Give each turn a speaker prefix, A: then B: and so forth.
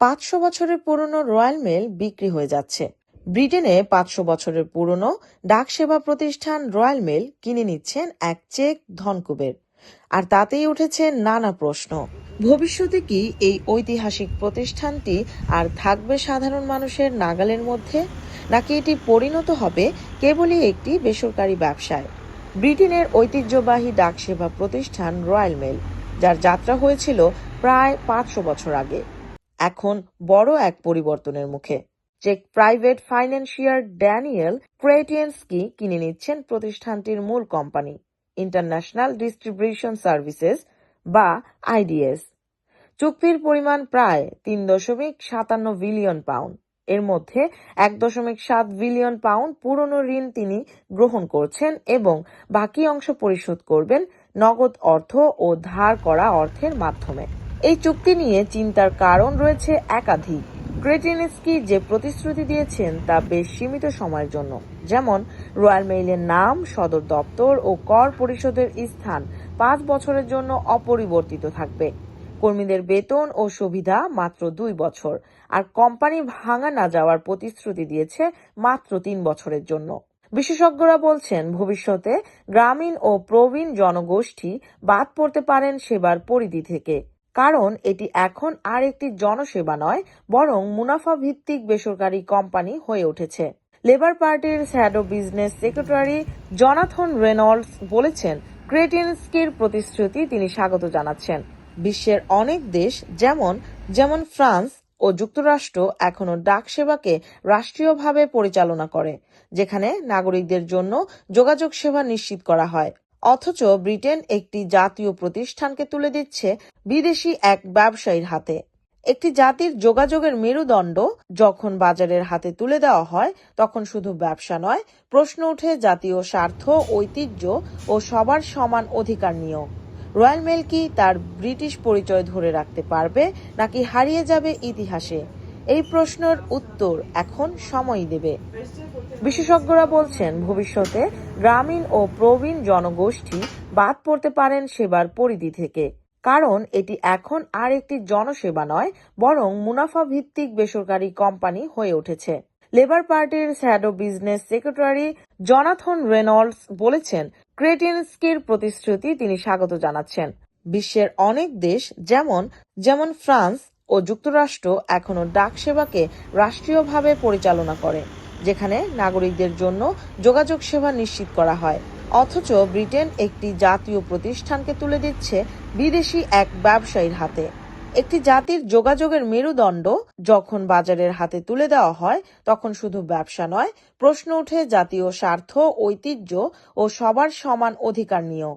A: পাঁচশো বছরের পুরনো রয়্যাল মেল বিক্রি হয়ে যাচ্ছে। ব্রিটেনে পাঁচশো বছরের পুরনো ডাক সেবা প্রতিষ্ঠান রয়্যাল মেল কিনে নিচ্ছেন এক চেক ধনকুবের। আর তাতেই উঠেছে নানা প্রশ্ন। ভবিষ্যতে কি এই ঐতিহাসিক প্রতিষ্ঠানটি আর থাকবে সাধারণ মানুষের নাগালের মধ্যে? নাকি এটি পরিণত হবে কেবলই একটি বেসরকারি ব্যবসায়? ব্রিটেনের ঐতিহ্যবাহী ডাক সেবা প্রতিষ্ঠান রয়্যাল মেল, যার যাত্রা হয়েছিল প্রায় পাঁচশো বছর আগে। এখন বড় এক পরিবর্তনের মুখে। চেক প্রাইভেট ফাইন্যান্সিয়ার ড্যানিয়েল ক্রেটিয়েন্সকি কিনে নিচ্ছেন প্রতিষ্ঠানটির মূল কোম্পানি, ইন্টারন্যাশনাল ডিস্ট্রিবিউশন সার্ভিসেস বা আইডিএস চুক্তির পরিমাণ প্রায় তিন দশমিক সাতান্ন বিলিয়ন পাউন্ড। এর মধ্যে এক দশমিক সাত বিলিয়ন পাউন্ড পুরনো ঋণ তিনি গ্রহণ করছেন এবং বাকি অংশ পরিশোধ করবেন নগদ অর্থ ও ধার করা অর্থের মাধ্যমে। এই চুক্তি নিয়ে চিন্তার কারণ রয়েছে একাধিক। ক্রেটিনস্কি যে প্রতিশ্রুতি দিয়েছেন তা বেশ সীমিত সময়ের জন্য। যেমন, রয়্যাল মেইলের নাম, সদর দপ্তর ও কর পরিষদের স্থান পাঁচ বছরের জন্য অপরিবর্তিত থাকবে। কর্মীদের বেতন ও সুবিধা মাত্র দুই বছর। আর কোম্পানি ভাঙা না যাওয়ার প্রতিশ্রুতি দিয়েছে মাত্র তিন বছরের জন্য। বিশেষজ্ঞরা বলছেন, ভবিষ্যতে গ্রামীণ ও প্রবীণ জনগোষ্ঠী বাদ পড়তে পারেন সেবার পরিধি থেকে। কারণ এটি এখন আর একটি জনসেবা নয়, বরং মুনাফা ভিত্তিক বেসরকারি কোম্পানি হয়ে উঠেছে। লেবার পার্টির shadow business secretary Jonathan Reynolds বলেছেন, ক্রেটিনস্কির প্রতিশ্রুতি তিনি স্বাগত জানাচ্ছেন। বিশ্বের অনেক দেশ, যেমন যেমন ফ্রান্স ও যুক্তরাষ্ট্র এখনও ডাক সেবাকে রাষ্ট্রীয়ভাবে পরিচালনা করে, যেখানে নাগরিকদের জন্য যোগাযোগ সেবা নিশ্চিত করা হয়। অথচ ব্রিটেন একটি জাতীয় প্রতিষ্ঠানকে তুলে দিচ্ছে বিদেশি এক ব্যবসায়ীর হাতে। একটি জাতির যোগাযোগের মেরুদণ্ড যখন বাজারের হাতে তুলে দেওয়া হয়, তখন শুধু ব্যবসা নয়, প্রশ্ন ওঠে জাতীয় স্বার্থ, ঐতিহ্য ও সবার সমান অধিকার নিয়েও। রয়্যাল মেল কি তার ব্রিটিশ পরিচয় ধরে রাখতে পারবে, নাকি হারিয়ে যাবে ইতিহাসে? এই প্রশ্নের উত্তর এখন সময় দেবে। বিশেষজ্ঞরা বলছেন, ভবিষ্যতে গ্রামীণ ও প্রবীণ জনগোষ্ঠী বাদ পড়তে পারেন সেবার পরিধি থেকে। কারণ এটি এখন আর একটি জনসেবা নয়, বরং মুনাফা ভিত্তিক বেসরকারি কোম্পানি হয়ে উঠেছে। লেবার পার্টির shadow business secretary Jonathan Reynolds বলেছেন, ক্রেটিনস্কির প্রতিশ্রুতি তিনি স্বাগত জানাচ্ছেন। বিশ্বের অনেক দেশ যেমন যেমন ফ্রান্স ও যুক্তরাষ্ট্র এখনও ডাক সেবাকে রাষ্ট্রীয়ভাবে পরিচালনা করে, যেখানে নাগরিকদের জন্য যোগাযোগ সেবা নিশ্চিত করা হয়। অথচ ব্রিটেন একটি জাতীয় প্রতিষ্ঠানকে তুলে দিচ্ছে বিদেশি এক ব্যবসায়ীর হাতে। একটি জাতির যোগাযোগের মেরুদণ্ড যখন বাজারের হাতে তুলে দেওয়া হয়, তখন শুধু ব্যবসা নয়, প্রশ্ন ওঠে জাতীয় স্বার্থ, ঐতিহ্য ও সবার সমান অধিকার নিয়েও।